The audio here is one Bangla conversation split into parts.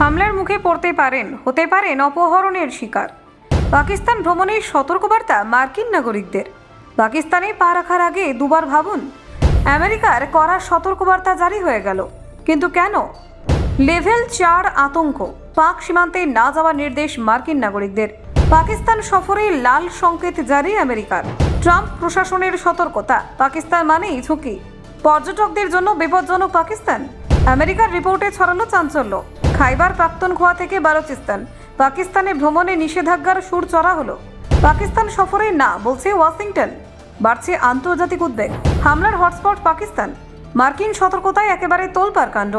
হামলার মুখে পড়তে পারেন, হতে পারেন অপহরণের শিকার। পাকিস্তান ভ্রমণের সতর্কবার্তা মার্কিন নাগরিকদের। পাকিস্তানে পা রাখার আগে দুবার ভাবুন, আমেরিকার করা সতর্কবার্তা জারি হয়ে গেল। কিন্তু কেন? লেভেল চার আতঙ্ক, পাক সীমান্তে না যাওয়ার নির্দেশ মার্কিন নাগরিকদের। পাকিস্তান সফরে লাল সংকেত জারি আমেরিকার। ট্রাম্প প্রশাসনের সতর্কতা, পাকিস্তান মানেই ঝুঁকি। পর্যটকদের জন্য বিপজ্জনক পাকিস্তান। আমেরিকার রিপোর্টে ছড়ালো চাঞ্চল্য। খাইবার পাখতুনখোয়া থেকে বালুচিস্তান। পাকিস্তানে ভ্রমণে নিষেধাজ্ঞার সুর চড়া হলো। পাকিস্তান সফরে না, বলছে ওয়াশিংটন। বাড়ছে আন্তর্জাতিক উদ্বেগ। হামলার হটস্পট পাকিস্তান। মার্কিন সতর্কতায় একেবারে তোলপাড় কাণ্ড।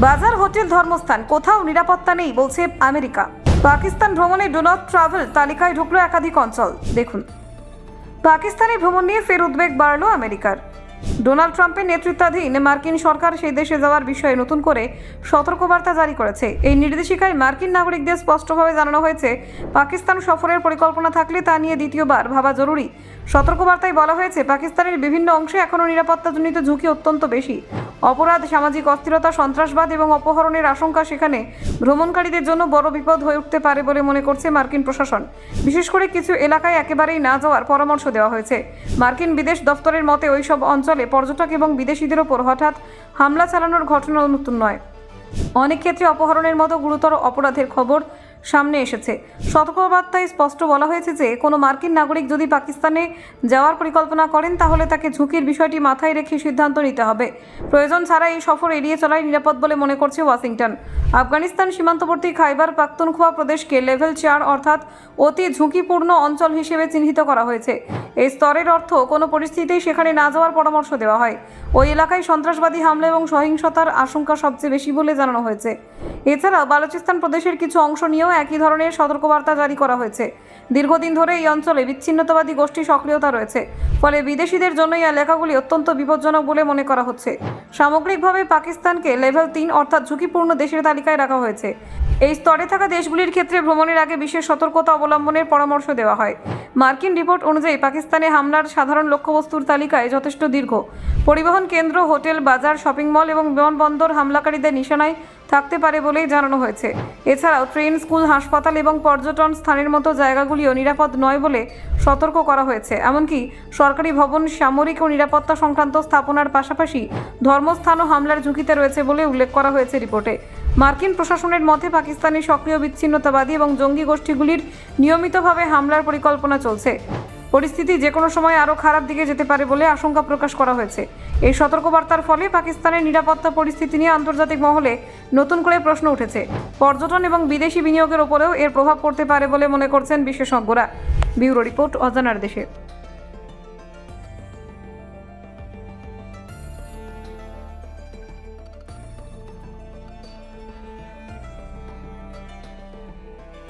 বাজার, হোটেল, ধর্মস্থান, কোথাও নিরাপত্তা নেই, বলছে আমেরিকা। পাকিস্তান ভ্রমণে ডো নট ট্রাভেল তালিকায় ঢুকলো একাধিক অঞ্চল। দেখুন। পাকিস্তানে ভ্রমণ নিয়ে ফের উদ্বেগ বাড়ল আমেরিকার। ডোনাল্ড ট্রাম্পের নেতৃত্বাধীন মার্কিন সরকার সেই দেশে যাওয়ার বিষয়ে নতুন করে সতর্কবার্তা জারি করেছে। এই নির্দেশিকায় মার্কিন নাগরিকদের স্পষ্টভাবে জানানো হয়েছে, পাকিস্তান সফরের পরিকল্পনা থাকলে তা নিয়ে দ্বিতীয়বার ভাবা জরুরি। সতর্কবার্তায় বলা হয়েছে, পাকিস্তানের বিভিন্ন অংশে এখনও নিরাপত্তাজনিত ঝুঁকি অত্যন্ত বেশি। অপরাধ, সামাজিক অস্থিরতা, সন্ত্রাসবাদ এবং অপহরণের আশঙ্কা সেখানে ভ্রমণকারীদের জন্য বড় বিপদ হয়ে উঠতে পারে বলে মনে করছে মার্কিন প্রশাসন। বিশেষ করে কিছু এলাকায় একেবারেই না যাওয়ার পরামর্শ দেওয়া হয়েছে। মার্কিন বিদেশ দপ্তরের মতে ওইসব অঞ্চলে পর্যটক এবং বিদেশিদের ওপর হঠাৎ হামলা চালানোর ঘটনা নতুন নয়। অনেক ক্ষেত্রে অপহরণের মতো গুরুতর অপরাধের খবর সামনে এসেছে। সতর্কবার্তায় স্পষ্ট বলা হয়েছে যে, কোনো মার্কিন নাগরিক যদি পাকিস্তানে যাওয়ার পরিকল্পনা করেন, তাহলে তাকে ঝুঁকির বিষয়টি মাথায় রেখে সিদ্ধান্ত নিতে হবে। প্রয়োজন ছাড়া এই সফর এড়িয়ে চলাই নিরাপদ বলে মনে করছে ওয়াশিংটন। আফগানিস্তান সীমান্তবর্তী খাইবার পাখতুনখোয়া প্রদেশকে লেভেল চার অর্থাৎ অতি ঝুঁকিপূর্ণ অঞ্চল হিসেবে চিহ্নিত করা হয়েছে। এই স্তরের অর্থ, কোনো পরিস্থিতিতেই সেখানে না যাওয়ার পরামর্শ দেওয়া হয়। ওই এলাকায় সন্ত্রাসবাদী হামলা এবং সহিংসতার আশঙ্কা সবচেয়ে বেশি বলে জানানো হয়েছে। এছাড়া বালুচিস্তান প্রদেশের কিছু অংশ নিয়েও একই ধরনের সতর্কবার্তা জারি করা হয়েছে। দীর্ঘদিন ধরে এই অঞ্চলে বিচ্ছিন্নতাবাদী গোষ্ঠী সক্রিয়তা রয়েছে। ফলে বিদেশিদের জন্য এই এলাকাগুলি অত্যন্ত বিপজ্জনক বলে মনে করা হচ্ছে। সামগ্রিকভাবে পাকিস্তানকে লেভেল তিন অর্থাৎ ঝুঁকিপূর্ণ দেশের তালিকায় রাখা হয়েছে। এই স্তরে থাকা দেশগুলির ক্ষেত্রে ভ্রমণের আগে বিশেষ সতর্কতা অবলম্বনের পরামর্শ দেওয়া হয়। মার্কিন রিপোর্ট অনুযায়ী পাকিস্তানে হামলার সাধারণ লক্ষ্যবস্তুর তালিকায় যথেষ্ট দীর্ঘ। পরিবহন কেন্দ্র, হোটেল, বাজার, শপিং মল এবং বিমানবন্দর হামলাকারীদের নিশানায় থাকতে পারে বলেই জানানো হয়েছে। এছাড়াও ট্রেন, স্কুল, হাসপাতাল এবং পর্যটন স্থানের মতো জায়গাগুলিও নিরাপদ নয় বলে সতর্ক করা হয়েছে। এমনকি সরকারি ভবন, সামরিক ও নিরাপত্তা সংক্রান্ত স্থাপনার পাশাপাশি ধর্মস্থানও হামলার ঝুঁকিতে রয়েছে বলে উল্লেখ করা হয়েছে রিপোর্টে। মার্কিন প্রশাসনের মতে পাকিস্তানি সক্রিয় বিচ্ছিন্নতাবাদী এবং জঙ্গি গোষ্ঠীগুলির নিয়মিতভাবে হামলার পরিকল্পনা চলছে। পরিস্থিতি যে কোনো সময় আরও খারাপ দিকে যেতে পারে বলে আশঙ্কা প্রকাশ করা হয়েছে। এই সতর্কবার্তার ফলে পাকিস্তানের নিরাপত্তা পরিস্থিতি নিয়ে আন্তর্জাতিক মহলে নতুন করে প্রশ্ন উঠেছে। পর্যটন এবং বিদেশি বিনিয়োগের ওপরেও এর প্রভাব পড়তে পারে বলে মনে করছেন বিশেষজ্ঞরা। ব্যুরো রিপোর্ট অজানার দেশে।